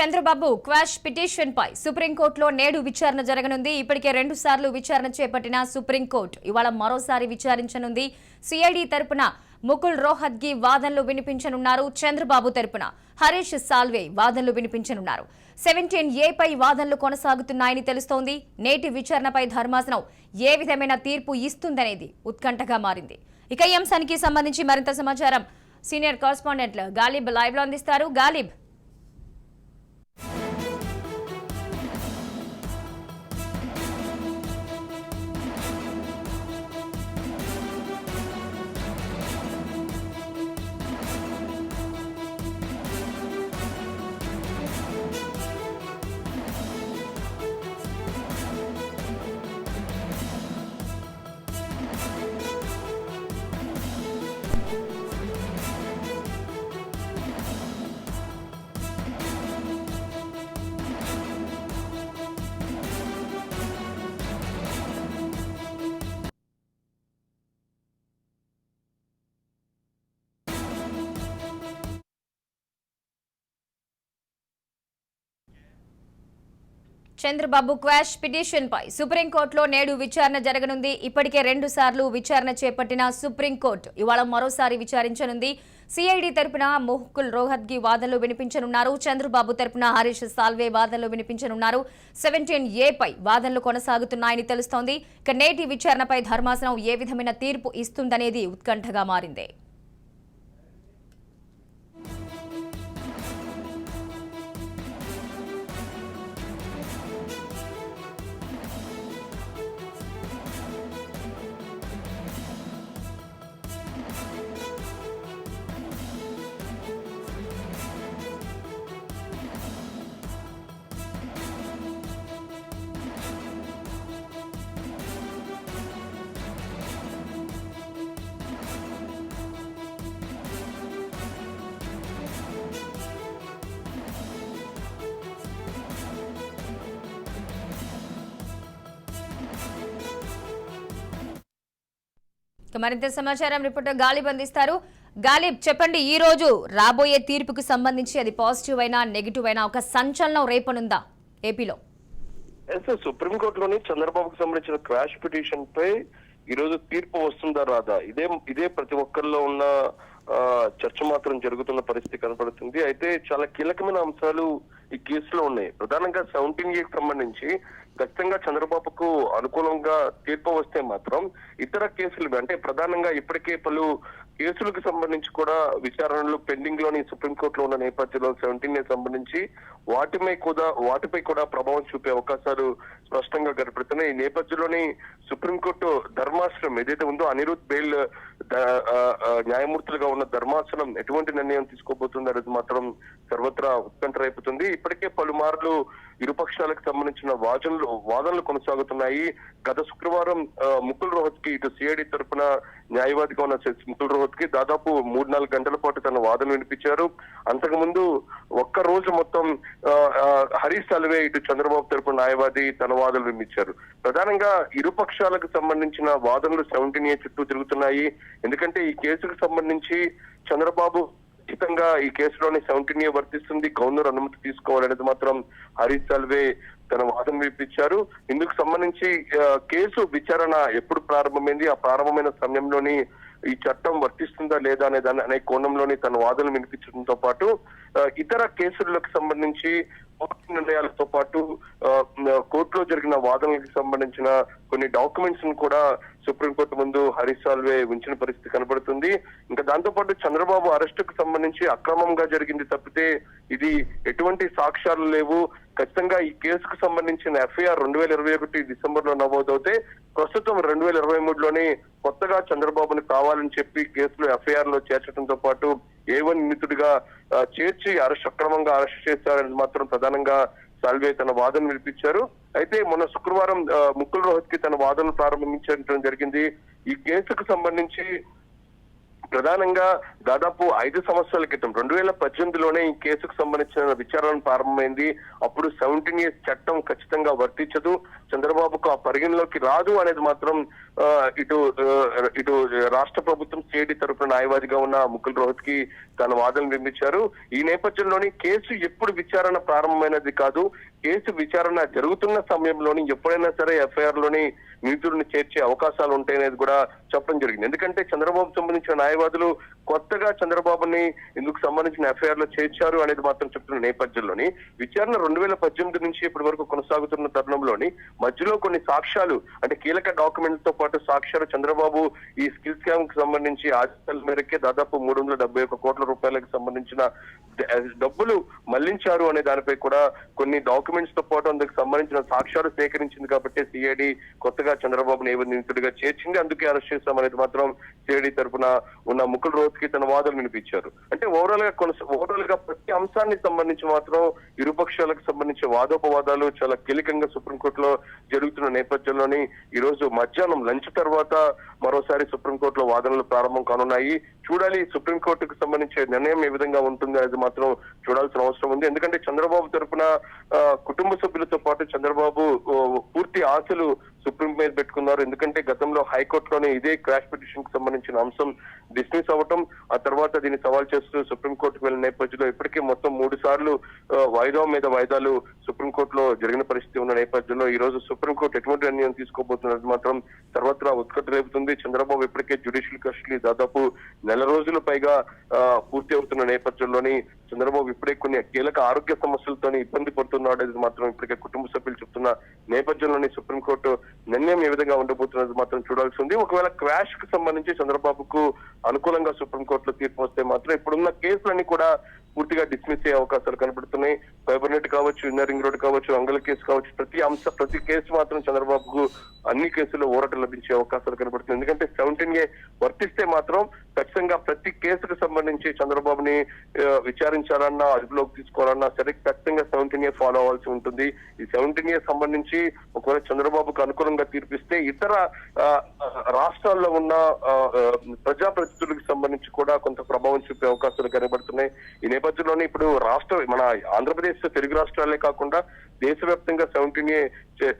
Chandrababu quash పిటిషన్పై సుప్రీంకోర్టులో నేడు విచారణ జరగనుంది. ఇప్పటికే రెండు సార్లు విచారణ చేపట్టిన సుప్రీంకోర్టు ఇవాళ మరోసారి విచారించనుంది. సిఐడి తరపున ముకుల్ రోహత్గి వాదనలు వినిపించనున్నారు చంద్రబాబు తరపున. హరీష్ సాల్వే వాదనలు వినిపించనున్నారు. సెవెంటీన్ ఏపై వాదనలు కొనసాగుతున్నాయని తెలుస్తోంది. నేటి విచారణపై ధర్మాసనం ఏ విధమైన తీర్పు ఇస్తుందనేది ఉత్కంఠగా మారింది. ఇక ఈ అంశానికి సంబంధించి మరింత సమాచారం సీనియర్ కరస్పాండెంట్ గాలిబ్ లైవ్లో అందిస్తారు. గాలిబ్ చంద్రబాబు క్వాష్ పిటిషన్పై సుప్రీంకోర్టులో నేడు విచారణ జరగనుంది. ఇప్పటికే రెండు సార్లు విచారణ చేపట్టిన సుప్రీంకోర్టు ఇవాళ మరోసారి విచారించనుంది. సిఐడి తరపున ముహుకుల్ రోహత్గి వాదనలు వినిపించనున్నారు. చంద్రబాబు తరపున హరీష్ సాల్వే వాదనలు వినిపించనున్నారు. సెవెంటీన్ ఏపై వాదనలు కొనసాగుతున్నాయని తెలుస్తోంది. ఇక నేటి విచారణపై ధర్మాసనం ఏ విధమైన తీర్పు ఇస్తుందనేది ఉత్కంఠగా మారింది. మరింత సమాచారం రిపోర్టర్ గాలిబ్ అందిస్తారు. గాలిబ్ చెప్పండి ఈ రోజు రాబోయే తీర్పుకు సంబంధించి అది పాజిటివ్ అయినా నెగిటివ్ అయినా ఒక సంచలనం రేపనుందా ఏపీలో? ఎస్ సుప్రీంకోర్టులోని చంద్రబాబుకు సంబంధించిన క్రాష్ పిటిషన్ పై ఈ రోజు తీర్పు వస్తుందా రాదా? ఇదే ఇదే ప్రతి ఒక్కరిలో ఉన్న చర్చ మాత్రం జరుగుతున్న పరిస్థితి కనపడుతుంది. అయితే చాలా కీలకమైన అంశాలు ఈ కేసులో ఉన్నాయి. ప్రధానంగా సెవెంటీన్కి సంబంధించి ఖచ్చితంగా చంద్రబాబుకు అనుకూలంగా తీర్పు వస్తే మాత్రం ఇతర కేసులు అంటే ప్రధానంగా ఇప్పటికే పలు కేసులకు సంబంధించి కూడా విచారణలు పెండింగ్లోని సుప్రీంకోర్టులో ఉన్న నేపథ్యంలో సెవెంటీన్ సంబంధించి వాటిపై కూడా వాటిపై కూడా ప్రభావం చూపే అవకాశాలు స్పష్టంగా కనపడుతున్నాయి. ఈ నేపథ్యంలోని సుప్రీంకోర్టు ధర్మాసనం ఏదైతే ఉందో అనిరుద్ బెయిల్ న్యాయమూర్తులుగా ఉన్న ధర్మాసనం ఎటువంటి నిర్ణయం తీసుకోబోతుంది అనేది మాత్రం సర్వత్రా ఉత్కంఠ రేపుతుంది. ఇప్పటికే పలుమార్లు ఇరుపక్షాలకు సంబంధించిన వాదనలు వాదనలు కొనసాగుతున్నాయి. గత శుక్రవారం ముకుల్ రోహత్కి ఇటు సిఐడి తరఫున న్యాయవాదిగా ఉన్న ముకుల్ రోహత్కి దాదాపు మూడు నాలుగు గంటల పాటు తన వాదన వినిపించారు. అంతకుముందు ఒక్క రోజు మొత్తం హరీష్ సాల్వే ఇటు చంద్రబాబు తరపున న్యాయవాది తన వాదనలు వినిపించారు. ప్రధానంగా ఇరుపక్షాలకు సంబంధించిన వాదనలు సెవెంటీన్ ఏ చుట్టూ తిరుగుతున్నాయి. ఎందుకంటే ఈ కేసుకు సంబంధించి చంద్రబాబు ఖచ్చితంగా ఈ కేసులోని సెవెంటీన్ ఏ వర్తిస్తుంది. గవర్నర్ అనుమతి తీసుకోవాలనేది మాత్రం హరీష్ సాల్వే తన వాదన వినిపించారు. ఇందుకు సంబంధించి కేసు విచారణ ఎప్పుడు ప్రారంభమైంది? ఆ ప్రారంభమైన సమయంలోని ఈ చట్టం వర్తిస్తుందా లేదా అనే దాని అనే కోణంలోని తన వాదనలు వినిపించడంతో పాటు ఇతర కేసులకు సంబంధించి కోర్టు నిర్ణయాలతో పాటు లో జరిగిన వాదనలకు సంబంధించిన కొన్ని డాక్యుమెంట్స్ను కూడా సుప్రీంకోర్టు ముందు హరీష్ సాల్వే ఉంచిన పరిస్థితి కనబడుతుంది. ఇంకా దాంతో పాటు చంద్రబాబు అరెస్టుకు సంబంధించి అక్రమంగా జరిగింది తప్పితే ఇది ఎటువంటి సాక్ష్యాలు లేవు. ఖచ్చితంగా ఈ కేసుకు సంబంధించిన ఎఫ్ఐఆర్ రెండు వేల ఇరవై ఒకటి డిసెంబర్లో నమోదవుతే ప్రస్తుతం రెండు వేల ఇరవై మూడులోనే కొత్తగా చంద్రబాబును కావాలని చెప్పి కేసులో ఎఫ్ఐఆర్లో చేర్చడంతో పాటు ఏ వన్ నిందితుడిగా చేర్చి అరెస్ట్ అక్రమంగా అరెస్ట్ చేశారని మాత్రం ప్రధానంగా సాల్వే తన వాదన వినిపించారు. అయితే మొన్న శుక్రవారం ముక్కుల్ ముకుల్ రోహత్కి తన వాదనలు ప్రారంభించడం జరిగింది. ఈ కేసుకు సంబంధించి ప్రధానంగా దాదాపు ఐదు సంవత్సరాల క్రితం రెండు వేల పద్దెనిమిదిలోనే ఈ కేసుకు సంబంధించిన విచారణ ప్రారంభమైంది. అప్పుడు సెవెంటీన్ ఇయర్స్ చట్టం ఖచ్చితంగా వర్తించదు. చంద్రబాబుకు ఆ పరిగణలోకి రాదు అనేది మాత్రం ఇటు ఇటు రాష్ట్ర ప్రభుత్వం సిఐడి తరపున న్యాయవాదిగా ఉన్న ముకుల్ రోహత్కి తన వాదనలు వినిపించారు. ఈ నేపథ్యంలోని కేసు ఎప్పుడు విచారణ ప్రారంభమైనది కాదు. కేసు విచారణ జరుగుతున్న సమయంలోని ఎప్పుడైనా సరే ఎఫ్ఐఆర్లోని నిధులను చేర్చే అవకాశాలు ఉంటాయనేది కూడా చెప్పడం జరిగింది. ఎందుకంటే చంద్రబాబు సంబంధించిన న్యాయవాదులు కొత్తగా చంద్రబాబుని ఇందుకు సంబంధించిన ఎఫ్ఐఆర్లో చేర్చారు అనేది మాత్రం చెప్తున్న నేపథ్యంలోని విచారణ రెండు వేల పద్దెనిమిది నుంచి ఇప్పటి వరకు కొనసాగుతున్న తరుణంలోని మధ్యలో కొన్ని సాక్ష్యాలు అంటే కీలక డాక్యుమెంట్తో పాటు సాక్ష్యాలు చంద్రబాబు ఈ స్కిల్ స్కామ్కి సంబంధించి ఆశల మేరకే దాదాపు మూడు వందల డెబ్బై ఒక కోట్ల రూపాయలకు సంబంధించిన డబ్బులు మళ్ళించారు అనే దానిపై కూడా కొన్ని డాక్యుమెంట్స్ తో పాటు అందుకు సంబంధించిన సాక్ష్యాలు సేకరించింది కాబట్టి సిఐడి కొత్తగా చంద్రబాబు ఏవో చేర్చింది అందుకే అరెస్ట్ చేస్తామనేది మాత్రం సిఐడి తరపున ఉన్న ముకుల్ రోత్కి తన వాదనలు వినిపించారు. అంటే ఓవరాల్గా కొనస ఓవరాల్గా ప్రతి అంశాన్ని సంబంధించి మాత్రం ఇరుపక్షాలకు సంబంధించిన వాదోపవాదాలు చాలా కీలకంగా సుప్రీంకోర్టులో జరుగుతున్న నేపథ్యంలోని ఈ రోజు మధ్యాహ్నం లంచ్ తర్వాత మరోసారి సుప్రీంకోర్టులో వాదనలు ప్రారంభం కానున్నాయి. చూడాలి సుప్రీంకోర్టుకు సంబంధించే నిర్ణయం ఏ విధంగా ఉంటుంది అనేది మాత్రం చూడాల్సిన అవసరం ఉంది. ఎందుకంటే చంద్రబాబు తరఫున ఆ, కుటుంబ సభ్యులతో పాటు చంద్రబాబు పూర్తి ఆశలు సుప్రీం మీద పెట్టుకున్నారు. ఎందుకంటే గతంలో హైకోర్టులోనే ఇదే క్రాష్ పిటిషన్కు సంబంధించిన అంశం డిస్మిస్ అవ్వటం ఆ తర్వాత దీన్ని సవాల్ చేస్తూ సుప్రీంకోర్టుకు వెళ్ళిన నేపథ్యంలో ఇప్పటికే మొత్తం మూడు సార్లు వాయిదా మీద వాయిదాలు సుప్రీంకోర్టులో జరిగిన పరిస్థితి ఉన్న నేపథ్యంలో ఈ రోజు సుప్రీంకోర్టు ఎటువంటి నిర్ణయం తీసుకోబోతున్నది మాత్రం సర్వత్రా ఉత్కట్టు రేపుతుంది. చంద్రబాబు ఇప్పటికే జ్యుడిషియల్ కస్టడీ దాదాపు నెల రోజుల పైగా పూర్తి అవుతున్న నేపథ్యంలోని చంద్రబాబు ఇప్పుడే కొన్ని కీలక ఆరోగ్య సమస్యలతోనే ఇబ్బంది పడుతున్నాడు అనేది మాత్రం ఇప్పటికే కుటుంబ సభ్యులు చెప్తున్న నేపథ్యంలోని సుప్రీంకోర్టు నిర్ణయం ఏ విధంగా ఉండబోతున్నది మాత్రం చూడాల్సి ఉంది. ఒకవేళ క్రాష్కు సంబంధించి చంద్రబాబుకు అనుకూలంగా సుప్రీంకోర్టులో తీర్పు వస్తే మాత్రం ఇప్పుడున్న కేసులన్నీ కూడా పూర్తిగా డిస్మిస్ అయ్యే అవకాశాలు కనబడుతున్నాయి. ఫైబర్నెట్ కావచ్చు ఇన్నర్ రింగ్ రోడ్ కావచ్చు అంగల కేసు కావచ్చు ప్రతి అంశ ప్రతి కేసు మాత్రం చంద్రబాబుకు అన్ని కేసుల్లో ఊరట లభించే అవకాశాలు కనబడుతుంది ఎందుకంటే సెవెంటీన్ ఏ వర్తిస్తే మాత్రం ఖచ్చితంగా ప్రతి కేసుకు సంబంధించి చంద్రబాబుని విచారించాలన్నా అదుపులోకి తీసుకోవాలన్నా సరే ఖచ్చితంగా సెవెంటీన్ ఏ ఫాలో అవ్వాల్సి ఉంటుంది. ఈ సెవెంటీన్ ఏ సంబంధించి ఒకవేళ చంద్రబాబుకు అనుకూలంగా తీర్పిస్తే ఇతర ఆ, రాష్ట్రాల్లో ఉన్న ఆ, ప్రజాప్రతినిధులకు సంబంధించి కూడా కొంత ప్రభావం చూపే అవకాశాలు కనబడుతున్నాయి. ఈ నేపథ్యంలోనే ఇప్పుడు రాష్ట్ర మన ఆంధ్రప్రదేశ్ తెలుగు రాష్ట్రాలే కాకుండా దేశవ్యాప్తంగా సెవెంటీన్ ఏ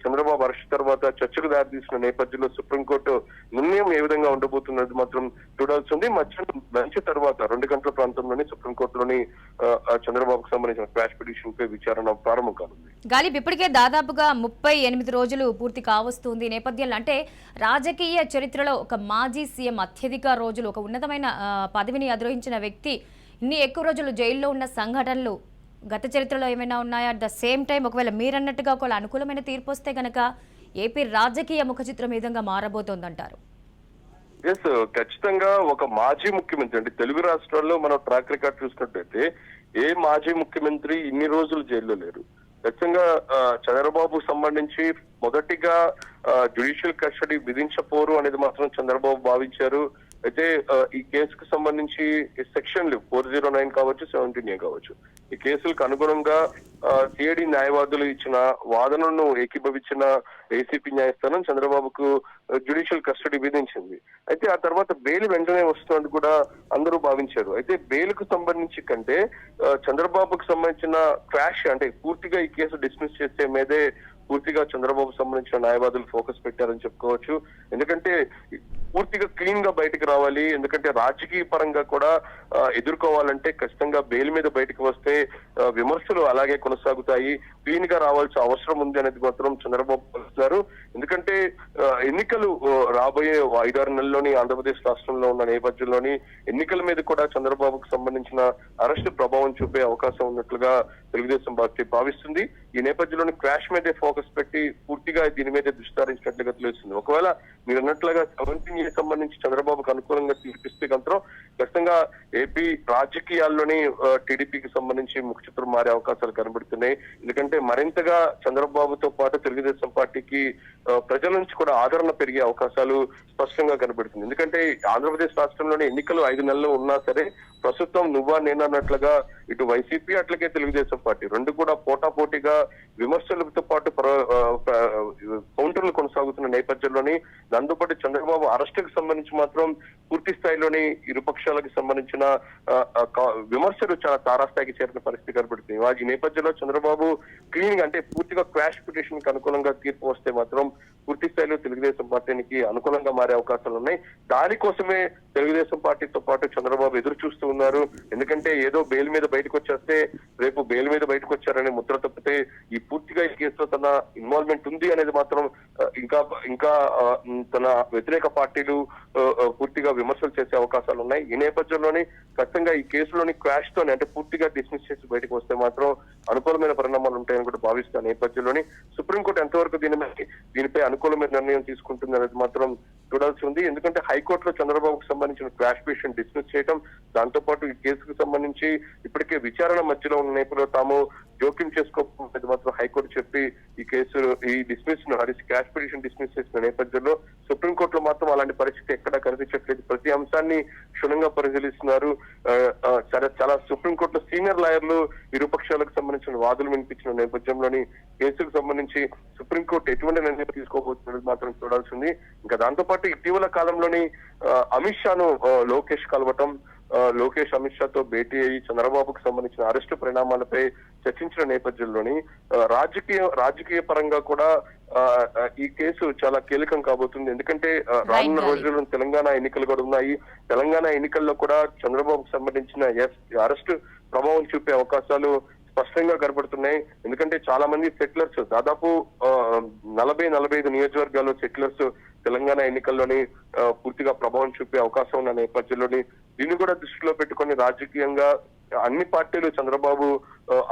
చంద్రబాబు అరెస్ట్ తర్వాత చర్చకు దారితీసిన నేపథ్యంలో సుప్రీంకోర్టు నిర్ణయం ఏ విధంగా ఉండబోతున్నది మాత్రం చూడాల్సి ఉంది మధ్యాహ్నం లంచ్ తర్వాత రెండు గంటల ప్రాంతంలోనే సుప్రీంకోర్టులోని చంద్రబాబుకు సంబంధించిన క్రాష్ పిటిషన్ పై విచారణ ప్రారంభం కానుంది. గాలిబ్ ఇప్పటికే దాదాపుగా ముప్పై ఎనిమిది రోజులు పూర్తి కావస్తుంది నేపథ్యంలో. అంటే రాజకీయ చరిత్రలో ఒక మాజీ సీఎం అత్యధిక రోజులు ఒక ఉన్నతమైన పదవిని అధిరోహించిన వ్యక్తి ఇన్ని ఎక్కువ రోజులు జైల్లో ఉన్న సంఘటనలు గత చరిత్రలో ఏమైనా ఉన్నాయా? అట్ ద సేమ్ టైం ఒకవేళ మీరన్నట్టుగా ఒకవేళ అనుకూలమైన తీర్పు వస్తే కనుక ఏపీ రాజకీయ ముఖ చిత్రం విధంగా మారబోతోందంటారు. ఎస్ ఖచ్చితంగా ఒక మాజీ ముఖ్యమంత్రి అంటే తెలుగు రాష్ట్రాల్లో మనం ట్రాక్ రికార్డ్ చూసినట్టయితే ఏ మాజీ ముఖ్యమంత్రి ఇన్ని రోజులు జైల్లో లేరు. ఖచ్చితంగా చంద్రబాబుకు సంబంధించి మొదటిగా జ్యుడిషియల్ కస్టడీ విధించపోరు అనేది మాత్రం చంద్రబాబు భావించారు. అయితే ఈ కేసుకు సంబంధించి సెక్షన్లు ఫోర్ జీరో నైన్ కావచ్చు సెవెంటీన్ ఏ కావచ్చు. ఈ కేసులకు అనుగుణంగా సిఐడి న్యాయవాదులు ఇచ్చిన వాదనను ఏకీభవించిన ఏసీపీ న్యాయస్థానం చంద్రబాబుకు జ్యుడిషియల్ కస్టడీ విధించింది. అయితే ఆ తర్వాత బెయిల్ వెంటనే వస్తుందని కూడా అందరూ భావించారు. అయితే బెయిల్కు సంబంధించి కంటే చంద్రబాబుకు సంబంధించిన క్రాష్ అంటే పూర్తిగా ఈ కేసు డిస్మిస్ చేసే మీదే పూర్తిగా చంద్రబాబు సంబంధించిన న్యాయవాదులు ఫోకస్ పెట్టారని చెప్పుకోవచ్చు. ఎందుకంటే పూర్తిగా క్లీన్గా బయటకు రావాలి. ఎందుకంటే రాజకీయ పరంగా కూడా ఎదుర్కోవాలంటే ఖచ్చితంగా బెయిల్ మీద బయటకు వస్తే విమర్శలు అలాగే కొనసాగుతాయి. క్లీన్గా రావాల్సిన అవసరం ఉంది అనేది మాత్రం చంద్రబాబు భావిస్తున్నారు ఎందుకంటే ఎన్నికలు రాబోయే ఐదారు నెలల్లోని ఆంధ్రప్రదేశ్ రాష్ట్రంలో ఉన్న నేపథ్యంలోని ఎన్నికల మీద కూడా చంద్రబాబుకు సంబంధించిన అరెస్ట్ ప్రభావం చూపే అవకాశం ఉన్నట్లుగా తెలుగుదేశం పార్టీ భావిస్తుంది. ఈ నేపథ్యంలోని క్రాష్ మీదే ఫోకస్ పెట్టి పూర్తిగా దీని మీదే దృష్టి సారించినట్లుగా తెలుస్తుంది. ఒకవేళ మీరు అన్నట్లుగా సెవెంటీన్ ఇయర్ సంబంధించి చంద్రబాబుకు అనుకూలంగా తీర్పిస్తే మాత్రం ఖచ్చితంగా ఏపీ రాజకీయాల్లోని టీడీపీకి సంబంధించి ముఖ చిత్రం మారే అవకాశాలు కనబడుతున్నాయి. ఎందుకంటే మరింతగా చంద్రబాబుతో పాటు తెలుగుదేశం పార్టీకి ప్రజల నుంచి కూడా ఆదరణ పెరిగే అవకాశాలు స్పష్టంగా కనబడుతుంది ఎందుకంటే ఆంధ్రప్రదేశ్ రాష్ట్రంలోని ఎన్నికలు ఐదు నెలలు ఉన్నా సరే ప్రస్తుతం నువ్వా నేనన్నట్లుగా ఇటు వైసీపీ అట్లాగే తెలుగుదేశం పార్టీ. రెండు కూడా పోటాపోటీగా విమర్శలతో పాటు కౌంటర్లు కొనసాగుతున్న నేపథ్యంలోని దాంతోపాటు చంద్రబాబు అరెస్టుకు సంబంధించి మాత్రం పూర్తి స్థాయిలోని ఇరుపక్షాలకు సంబంధించిన కా- విమర్శలు చాలా తారాస్థాయికి చేరిన పరిస్థితి కనబడుతుంది. ఈ నేపథ్యంలో చంద్రబాబు క్లీన్ అంటే పూర్తిగా క్వాష్ పిటిషన్కి అనుకూలంగా తీర్పు వస్తే మాత్రం పూర్తి స్థాయిలో తెలుగుదేశం పార్టీకి అనుకూలంగా మారే అవకాశాలు ఉన్నాయి. దానికోసమే తెలుగుదేశం పార్టీతో పాటు చంద్రబాబు ఎదురు చూస్తూ ఉన్నారు. ఎందుకంటే ఏదో బెయిల్ మీద బయటకు వచ్చేస్తే రేపు బెయిల్ మీద బయటకు వచ్చారనే ముద్ర తప్పితే ఈ పూర్తిగా ఈ కేసులో తన ఇన్వాల్వ్మెంట్ ఉంది అనేది మాత్రం ఇంకా ఇంకా తన వ్యతిరేక పార్టీలు పూర్తిగా విమర్శలు చేసే అవకాశాలు ఉన్నాయి. ఈ నేపథ్యంలోని ఖచ్చితంగా ఈ కేసులోని క్రాష్ తోనే అంటే పూర్తిగా డిస్మిస్ చేసి బయటకు వస్తే మాత్రం అనుకూలమైన పరిణామాలు ఉంటాయని కూడా భావిస్తున్న నేపథ్యంలోని సుప్రీంకోర్టు ఎంతవరకు దీనిపై దీనిపై అనుకూలమైన నిర్ణయం తీసుకుంటుంది అనేది మాత్రం చూడాల్సి ఉంది. ఎందుకంటే హైకోర్టులో చంద్రబాబుకు సంబంధించిన క్రాష్ పిటిషన్ డిస్మిస్ చేయడం దాంతో పాటు ఈ కేసుకు సంబంధించి ఇప్పటికే విచారణ మధ్యలో ఉన్న నేపథ్యంలో తాము జోక్యం చేసుకోకపోతే మాత్రం హైకోర్టు చెప్పి ఈ కేసు ఈ డిస్మిస్ క్యాష్ పిటిషన్ డిస్మిస్ చేసిన నేపథ్యంలో సుప్రీంకోర్టులో మాత్రం అలాంటి పరిస్థితి ఎక్కడా కనిపించట్లేదు. ప్రతి అంశాన్ని క్షుణ్ణంగా పరిశీలిస్తున్నారు. ఆ, చాలా చాలా సుప్రీంకోర్టులో సీనియర్ లాయర్లు ఇరుపక్షాలకు సంబంధించిన వాదులు వినిపించిన నేపథ్యంలోని కేసుకు సంబంధించి సుప్రీంకోర్టు ఎటువంటి నిర్ణయం తీసుకోబోతున్నది మాత్రం చూడాల్సింది ఇంకా దాంతో పాటు ఇటీవల కాలంలోని అమిత్ షాను లోకేష్ కలవటం లోకేష్ అమిత్ షాతో భేటీ అయ్యి చంద్రబాబుకు సంబంధించిన అరెస్టు పరిణామాలపై చర్చించిన నేపథ్యంలోని రాజకీయ రాజకీయ పరంగా కూడా ఈ కేసు చాలా కీలకం కాబోతుంది. ఎందుకంటే రానున్న రోజుల్లో తెలంగాణ ఎన్నికలు కూడా ఉన్నాయి. తెలంగాణ ఎన్నికల్లో కూడా చంద్రబాబుకు సంబంధించిన ఎస్ అరెస్టు ప్రభావం చూపే అవకాశాలు స్పష్టంగా కనబడుతున్నాయి ఎందుకంటే చాలా మంది సెటిలర్స్ దాదాపు నలభై నలభై ఐదు నియోజకవర్గాల్లో సెటిలర్స్ తెలంగాణ ఎన్నికల్లోని పూర్తిగా ప్రభావం చూపే అవకాశం ఉన్న నేపథ్యంలోని దీన్ని కూడా దృష్టిలో పెట్టుకొని రాజకీయంగా అన్ని పార్టీలు చంద్రబాబు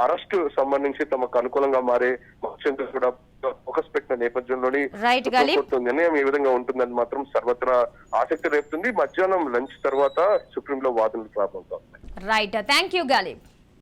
అరెస్టు సంబంధించి తమకు అనుకూలంగా మారే మత్స్యంతో కూడా ఫోకస్ పెట్టిన నేపథ్యంలోని నిర్ణయం ఏ విధంగా ఉంటుందని మాత్రం సర్వత్రా ఆసక్తి రేపుతుంది. మధ్యాహ్నం లంచ్ తర్వాత సుప్రీంలో వాదనలు ప్రారంభమవుతాయి. Right thank you Ghalib